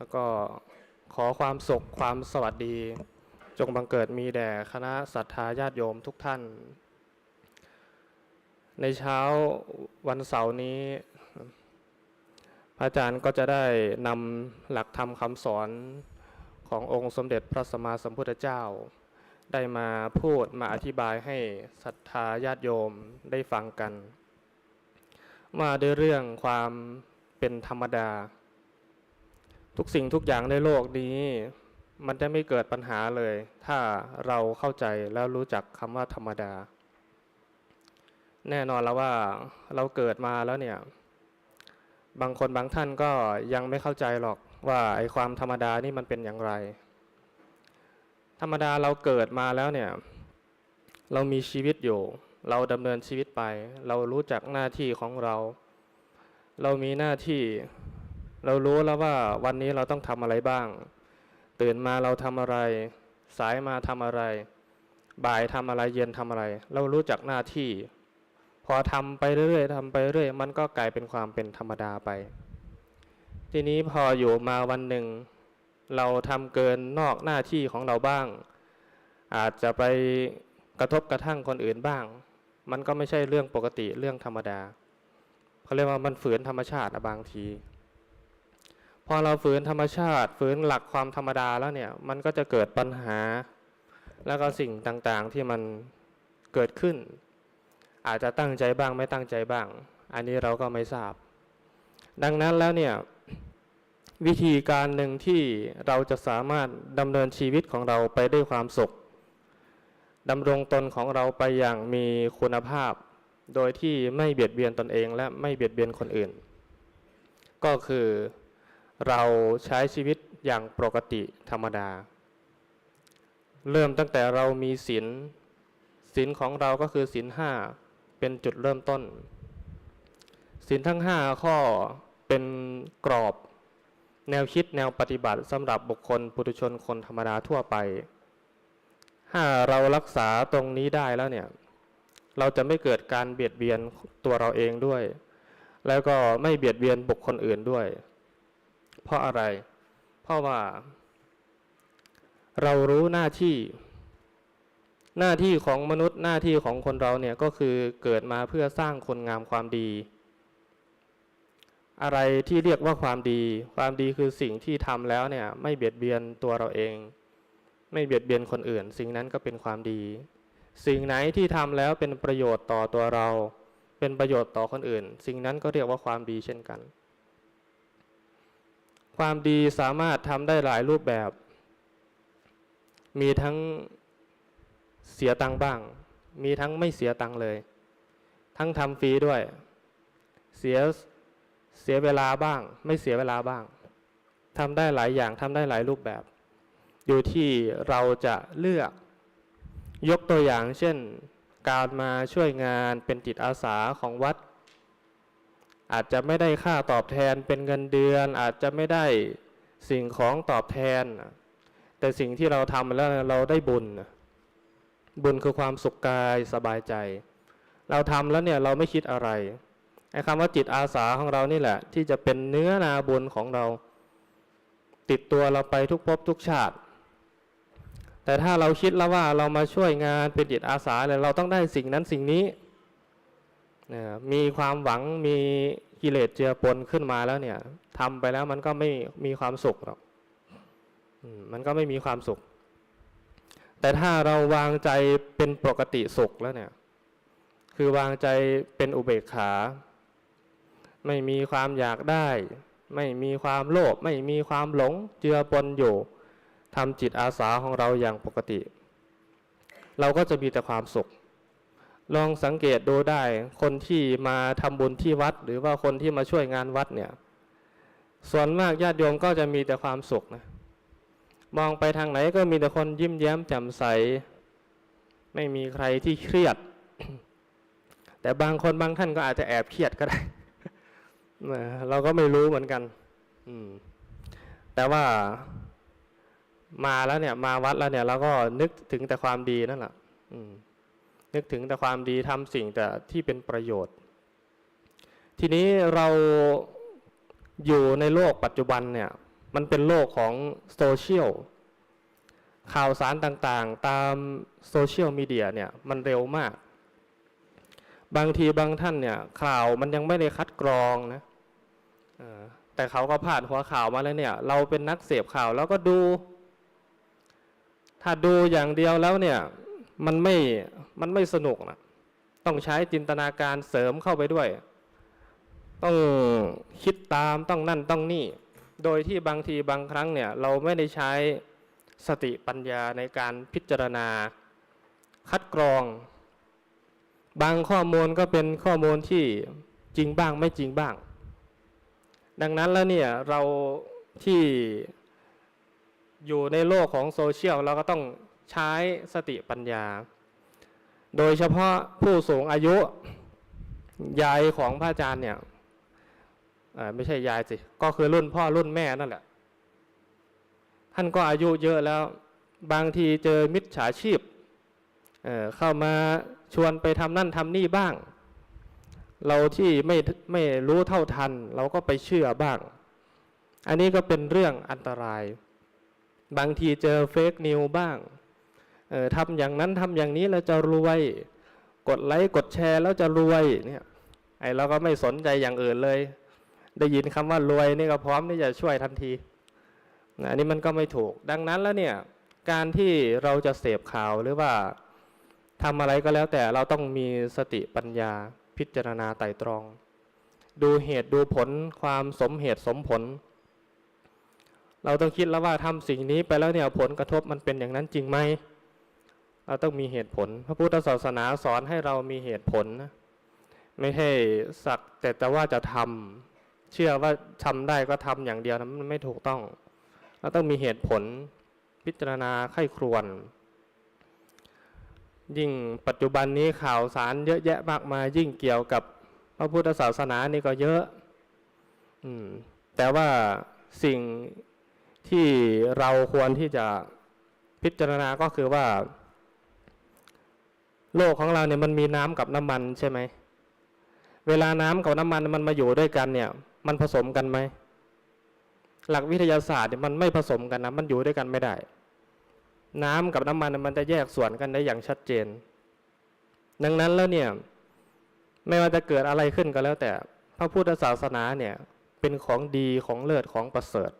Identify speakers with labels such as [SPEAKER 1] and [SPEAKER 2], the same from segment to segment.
[SPEAKER 1] แล้วก็ขอความสุขความสวัสดี จงบังเกิดมีแด่คณะศรัทธาญาติโยมทุกท่าน ในเช้าวันเสาร์นี้ พระอาจารย์ก็จะได้นำหลักธรรมคำสอนขององค์สมเด็จพระสัมมาสัมพุทธเจ้า ได้มาพูดมาอธิบายให้ศรัทธาญาติโยมได้ฟังกันมาด้วยเรื่องความเป็นธรรมดา ทุกสิ่งทุกอย่างในโลกนี้ มันจะไม่เกิดปัญหาเลย ถ้าเราเข้าใจแล้วรู้จักคำว่าธรรมดา แน่นอนแล้วว่าเราเกิดมาแล้วเนี่ย บางคนบางท่านก็ยังไม่เข้าใจหรอกว่าไอ้ความธรรมดานี่มันเป็นอย่างไร ธรรมดาเราเกิดมาแล้วเนี่ย เรามีชีวิตอยู่ เราดำเนินชีวิตไป เรารู้จักหน้าที่ของเรา เรามีหน้าที่ เรารู้แล้วว่าวันนี้เราต้องทำอะไรบ้าง ตื่นมาเราทำอะไร สายมาทำอะไร บ่ายทำอะไรเย็นทำอะไร เรารู้จักหน้าที่ พอทำไปเรื่อยๆทำไปเรื่อยมันก็กลายเป็นความเป็นธรรมดาไป ทีนี้พออยู่มาวันหนึ่ง เราทำเกินนอกหน้าที่ของเราบ้าง อาจจะไปกระทบกระทั่งคนอื่นบ้าง มันก็ไม่ใช่เรื่องปกติเรื่องธรรมดาเขาเรียกว่ามันฝืนธรรมชาติอะบางที พอเราฝืนธรรมชาติ ฝืนหลักความธรรมดาแล้วเนี่ย มันก็จะเกิดปัญหา แล้วก็สิ่งต่างๆที่มันเกิดขึ้น อาจจะตั้งใจบ้างไม่ตั้งใจบ้าง อันนี้เราก็ไม่ทราบ ดังนั้นแล้วเนี่ยวิธีการหนึ่งที่เราจะสามารถดำเนินชีวิตของเราไปด้วยความสุขดำรงตนของเราไปอย่างมีคุณภาพ โดยที่ไม่เบียดเบียนตนเองและไม่เบียดเบียนคนอื่น ก็คือ เราใช้ชีวิตอย่างปกติธรรมดา เริ่มตั้งแต่เรามีศีลศีลของเราก็คือศีลห้าเป็นจุดเริ่มต้นศีลทั้งห้าข้อเป็นกรอบแนวคิดแนวปฏิบัติสำหรับบุคคลปุถุชนคนธรรมดาทั่วไป ถ้าเรารักษาตรงนี้ได้แล้วเนี่ย เราจะไม่เกิดการเบียดเบียนตัวเราเองด้วย แล้วก็ไม่เบียดเบียนบุคคลอื่นด้วย เพราะอะไร เพราะว่า เรารู้หน้าที่ หน้าที่ของมนุษย์หน้าที่ของคนเราเนี่ยก็คือเกิดมาเพื่อสร้างคนงามความดี อะไรที่เรียกว่าความดี ความดีคือสิ่งที่ทำแล้วเนี่ย ไม่เบียดเบียนตัวเราเอง ไม่เบียดเบียนคนอื่น สิ่งนั้นก็เป็นความดี สิ่งไหนที่ทำแล้วเป็นประโยชน์ต่อตัวเรา เป็นประโยชน์ต่อคนอื่น สิ่งนั้นก็เรียกว่าความดีเช่นกัน ความดีสามารถทำได้หลายรูปแบบ มีทั้งเสียตังค์บ้าง มีทั้งไม่เสียตังค์เลย ทั้งทำฟรีด้วย เสียเสียเวลาบ้าง ไม่เสียเวลาบ้างทำได้หลายอย่างทำได้หลายรูปแบบ อยู่ที่เราจะเลือกยกตัวอย่างเช่น การมาช่วยงานเป็นจิตอาสาของวัด อาจจะไม่ได้ค่าตอบแทนเป็นเงินเดือน อาจจะไม่ได้สิ่งของตอบแทน แต่สิ่งที่เราทำแล้วเราได้บุญ บุญคือความสุขกายสบายใจ เราทำแล้วเนี่ยเราไม่คิดอะไรไอ้คำว่าจิตอาสาของเรานี่แหละ ที่จะเป็นเนื้อนาบุญของเรา ติดตัวเราไปทุกภพทุกชาติ แต่ถ้าเราคิดแล้วว่าเรามาช่วยงานเป็นจิตอาสาเลยเราต้องได้สิ่งนั้นสิ่งนี้ มีความหวังมีกิเลสเจือปนขึ้นมาแล้วเนี่ยทำไปแล้วมันก็ไม่มีความสุขหรอกมันก็ไม่มีความสุข แต่ถ้าเราวางใจเป็นปกติสุขแล้วเนี่ย คือวางใจเป็นอุเบกขา ไม่มีความอยากได้ ไม่มีความโลภไม่มีความหลงเจือปนอยู่ทำจิตอาสาของเราอย่างปกติ เราก็จะมีแต่ความสุข ลองสังเกตดูได้คนที่มาทำบุญที่วัด หรือว่าคนที่มาช่วยงานวัดเนี่ย ส่วนมากญาติโยมก็จะมีแต่ความสุขนะมองไปทางไหนก็มีแต่คนยิ้มแย้มแจ่มใส ไม่มีใครที่เครียด แต่บางคนบางท่านก็อาจจะแอบเครียดก็ได้เราก็ไม่รู้เหมือนกันแต่ว่ามาแล้วเนี่ย มาวัดแล้วเนี่ยเราก็นึกถึงแต่ความดีนั่นแหละอืม นึกถึงแต่ความดีทำสิ่งแต่ที่เป็นประโยชน์ ทีนี้เราอยู่ในโลกปัจจุบันเนี่ยมันเป็นโลกของโซเชียลข่าวสารต่างๆ ตามโซเชียลมีเดียเนี่ยมันเร็วมาก บางทีบางท่านเนี่ยข่าวมันยังไม่ได้คัดกรองนะแต่เขาก็พาดหัวข่าวมาแล้วเนี่ยเราเป็นนักเสพข่าวแล้วก็ดู ถ้าดูอย่างเดียวแล้วเนี่ย มันไม่มันไม่สนุกนะต้องใช้จินตนาการเสริมเข้าไปด้วย ต้องคิดตามต้องนั่นต้องนี่ โดยที่บางทีบางครั้งเนี่ย เราไม่ได้ใช้สติปัญญาในการพิจารณา คัดกรอง บางข้อมูลก็เป็นข้อมูลที่จริงบ้างไม่จริงบ้าง ดังนั้นแล้วเนี่ยเราที่อยู่ในโลกของโซเชียลเราก็ต้อง ใช้สติปัญญา โดยเฉพาะผู้สูงอายุยายของพระอาจารย์เนี่ยไม่ใช่ยายสิ ก็คือรุ่นพ่อรุ่นแม่นั่นแหละ ท่านก็อายุเยอะแล้ว บางทีเจอมิจฉาชีพเเข้ามาชวนไปทำนั่นทำนี่บ้าง เราที่ไม่ไม่รู้เท่าทัน เราก็ไปเชื่อบ้าง อันนี้ก็เป็นเรื่องอันตราย บางทีเจอเฟกนิวบ้าง เออทำอย่างนั้นทำอย่างนี้แล้วจะรวย กดไลค์กดแชร์แล้วจะรวยเนี่ยไอเราก็ไม่สนใจอย่างอื่นเลย ได้ยินคำว่ารวยนี่ก็พร้อมที่จะช่วยทันทีอันนี้มันก็ไม่ถูก ดังนั้นแล้วเนี่ยการที่เราจะเสพข่าวหรือว่าทำอะไรก็แล้วแต่เราต้องมีสติปัญญาพิจารณาไตร่ตรอง ดูเหตุดูผลความสมเหตุสมผล เราต้องคิดแล้วว่าทำสิ่งนี้ไปแล้วเนี่ยผลกระทบมันเป็นอย่างนั้นจริงไหม เราต้องมีเหตุผล พระพุทธศาสนาสอนให้เรามีเหตุผลนะไม่ให้สักแต่แต่ว่าจะทำเชื่อว่าทำได้ก็ทำอย่างเดียวนะมันไม่ถูกต้อง เราต้องมีเหตุผลพิจารณาไข้ครวน ยิ่งปัจจุบันนี้ข่าวสารเยอะแยะมากมายยิ่งเกี่ยวกับพระพุทธศาสนานี่ก็เยอะ อืม แต่ว่าสิ่งที่เราควรที่จะพิจารณาก็คือว่า โลกของเราเนี่ยมันมีน้ำกับน้ำมันใช่ไหม เวลาน้ำกับน้ำมันมันมาอยู่ด้วยกันเนี่ย มันผสมกันไหม หลักวิทยาศาสตร์เนี่ยมันไม่ผสมกันนะ มันอยู่ด้วยกันไม่ได้ น้ำกับน้ำมันมันจะแยกส่วนกันได้อย่างชัดเจน ดังนั้นแล้วเนี่ย ไม่ว่าจะเกิดอะไรขึ้นก็แล้ว แต่พระพุทธศาสนาเนี่ยเป็นของดีของเลิศของประเสริฐ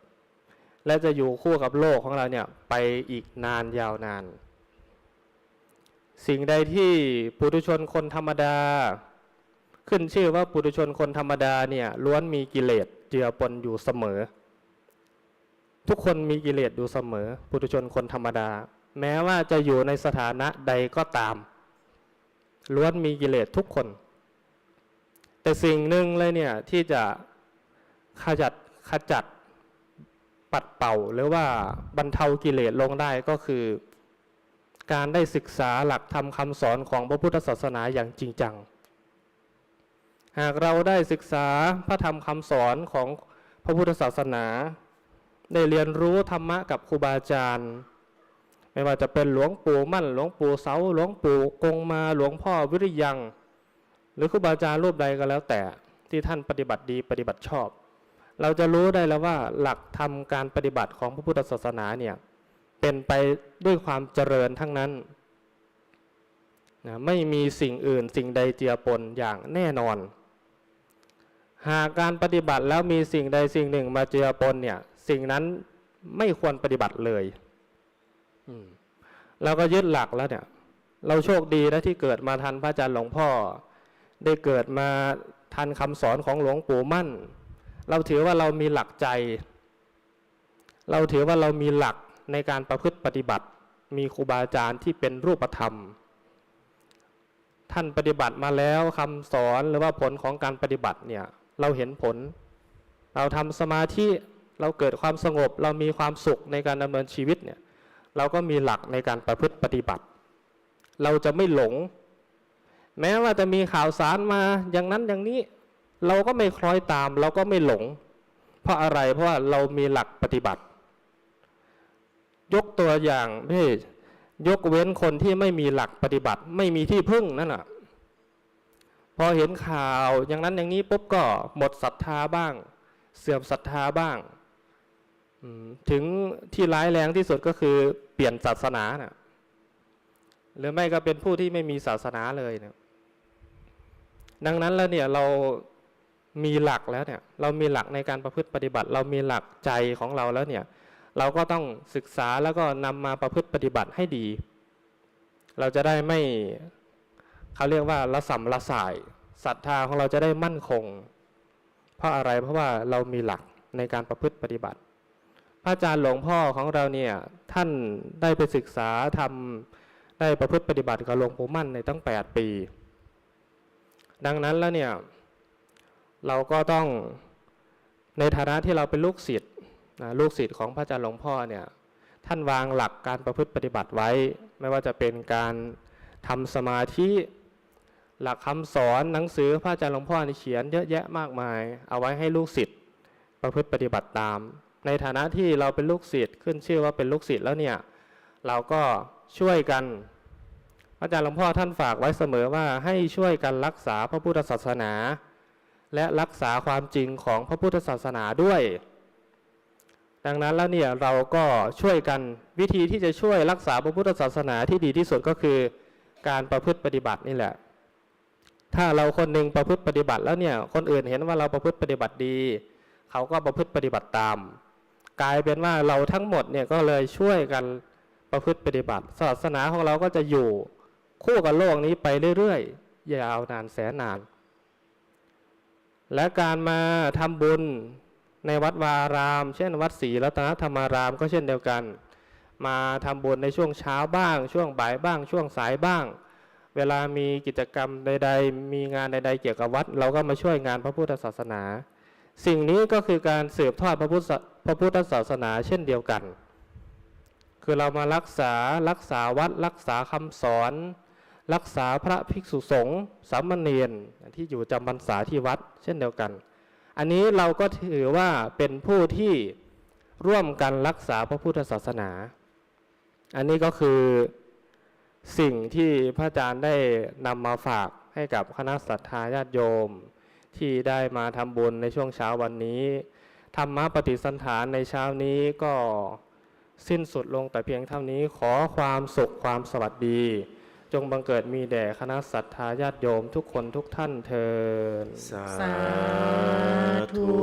[SPEAKER 1] และจะอยู่คู่กับโลกของเราเนี่ยไปอีกนานยาวนาน สิ่งใดที่ปุถุชนคนธรรมดา ขึ้นชื่อว่าปุถุชนคนธรรมดาเนี่ยล้วนมีกิเลสเจือปนอยู่เสมอ ทุกคนมีกิเลสอยู่เสมอ ปุถุชนคนธรรมดา แม้ว่าจะอยู่ในสถานะใดก็ตาม ล้วนมีกิเลสทุกคน แต่สิ่งหนึ่งเลยเนี่ยที่จะขจัดขจัดปัดเป่าหรือว่าบรรเทากิเลสลงได้ก็คือ การได้ศึกษาหลักธรรมคำสอนของพระพุทธศาสนาอย่างจริงจัง หากเราได้ศึกษาพระธรรมคำสอนของพระพุทธศาสนา ได้เรียนรู้ธรรมะกับครูบาอาจารย์ ไม่ว่าจะเป็นหลวงปู่มั่น หลวงปู่เสาหลวงปู่กงมาหลวงพ่อวิริยัง หรือครูบาอาจารย์รูปใดก็แล้วแต่ที่ท่านปฏิบัติดีปฏิบัติชอบ เราจะรู้ได้แล้วว่าหลักธรรมการปฏิบัติของพระพุทธศาสนาเนี่ย เป็นไปด้วยความเจริญทั้งนั้นนะไม่มีสิ่งอื่นสิ่งใดเจือปนอย่างแน่นอน หากการปฏิบัติแล้วมีสิ่งใดสิ่งหนึ่งมาเจือปนเนี่ยสิ่งนั้นไม่ควรปฏิบัติเลยเราก็ยึดหลักแล้วเนี่ย เราโชคดีนะที่เกิดมาทันพระอาจารย์หลวงพ่อ ได้เกิดมาทันคำสอนของหลวงปู่มั่น เราถือว่าเรามีหลักใจ เราถือว่าเรามีหลัก ในการประพฤติปฏิบัติ มีครูบาอาจารย์ที่เป็นรูปธรรม ท่านปฏิบัติมาแล้วคำสอนหรือว่าผลของการปฏิบัติเนี่ยเราเห็นผล เราทำสมาธิเราเกิดความสงบ เรามีความสุขในการดำเนินชีวิตเนี่ยเราก็มีหลักในการประพฤติปฏิบัติ เราจะไม่หลง แม้ว่าจะมีข่าวสารมาอย่างนั้นอย่างนี้ เราก็ไม่คล้อยตาม เราก็ไม่หลง เพราะอะไรเพราะว่าเรามีหลักปฏิบัติ ยกตัวอย่างพี่ยกเว้นคนที่ไม่มีหลักปฏิบัติ ไม่มีที่พึ่งนั่นแหะพอเห็นข่าวอย่างนั้นอย่างนี้ปุ๊บก็หมดศรัทธาบ้าง เสื่อมศรัทธาบ้างถึงที่ร้ายแรงที่สุดก็คือเปลี่ยนศาสนาน่ะหรือไม่ก็เป็นผู้ที่ไม่มีศาสนาเลยเนี่ยดังนั้นแล้วเนี่ยเรามีหลักแล้วเนี่ย เรามีหลักในการประพฤติปฏิบัติ เรามีหลักใจของเราแล้วเนี่ย เราก็ต้องศึกษาแล้วก็นำมาประพฤติปฏิบัติให้ดี เราจะได้ไม่เขาเรียกว่าละสัมละสายศรัทธาของเราจะได้มั่นคง เพราะอะไรเพราะว่าเรามีหลักในการประพฤติปฏิบัติ พระอาจารย์หลวงพ่อของเราเนี่ยท่านได้ไปศึกษาทำได้ประพฤติปฏิบัติกับหลวงปู่มั่นในตั้ง 8 ปี ดังนั้นแล้วเนี่ยเราก็ต้องในฐานะที่เราเป็นลูกศิษย์ ลูกศิษย์ของพระอาจารย์หลวงพ่อเนี่ยท่านวางหลักการประพฤติปฏิบัติไว้ ไม่ว่าจะเป็นการทำสมาธิหลักคำสอนหนังสือพระอาจารย์หลวงพ่อเขียนเยอะแยะมากมาย เอาไว้ให้ลูกศิษย์ประพฤติปฏิบัติตาม ในฐานะที่เราเป็นลูกศิษย์ขึ้นชื่อว่าเป็นลูกศิษย์แล้วเนี่ยเราก็ช่วยกันพระอาจารย์หลวงพ่อท่านฝากไว้เสมอว่าให้ช่วยกันรักษาพระพุทธศาสนา และรักษาความจริงของพระพุทธศาสนาด้วย ดังนั้นแล้วเนี่ยเราก็ช่วยกันวิธีที่จะช่วยรักษาพระพุทธศาสนาที่ดีที่สุดก็คือการประพฤติปฏิบัตินี่แหละ ถ้าเราคนหนึ่งประพฤติปฏิบัติแล้วเนี่ยคนอื่นเห็นว่าเราประพฤติปฏิบัติดี เขาก็ประพฤติปฏิบัติตาม กลายเป็นว่าเราทั้งหมดเนี่ยก็เลยช่วยกันประพฤติปฏิบัติ ศาสนาของเราก็จะอยู่คู่กับโลกนี้ไปเรื่อยๆยาวนานแสนนาน และการมาทำบุญ ในวัดวาราม เช่น วัดศรีรัตนธรรมารามก็เช่นเดียวกัน มาทำบุญในช่วงเช้าบ้าง ช่วงบ่ายบ้าง ช่วงสายบ้าง เวลามีกิจกรรมใด ๆ มีงานใด ๆ เกี่ยวกับวัด เราก็มาช่วยงานพระพุทธศาสนา สิ่งนี้ก็คือการสืบทอดพระพุทธพระพุทธศาสนาเช่นเดียวกัน คือเรามารักษารักษาวัดรักษาคำสอน รักษาพระภิกษุสงฆ์สามเณรที่อยู่จำพรรษาที่วัด เช่นเดียวกัน อันนี้เราก็ถือว่าเป็นผู้ที่ร่วมกันรักษาพระพุทธศาสนา อันนี้ก็คือสิ่งที่พระอาจารย์ได้นำมาฝากให้กับคณะศรัทธาญาติโยม ที่ได้มาทำบุญในช่วงเช้าวันนี้ธรรมะปฏิสันฐานในเช้านี้ก็สิ้นสุดลงแต่เพียงเท่านี้ขอความสุขความสวัสดี จงบังเกิดมีแด่คณะศรัทธาญาติโยมทุกคนทุกท่านเทิน
[SPEAKER 2] สาธุ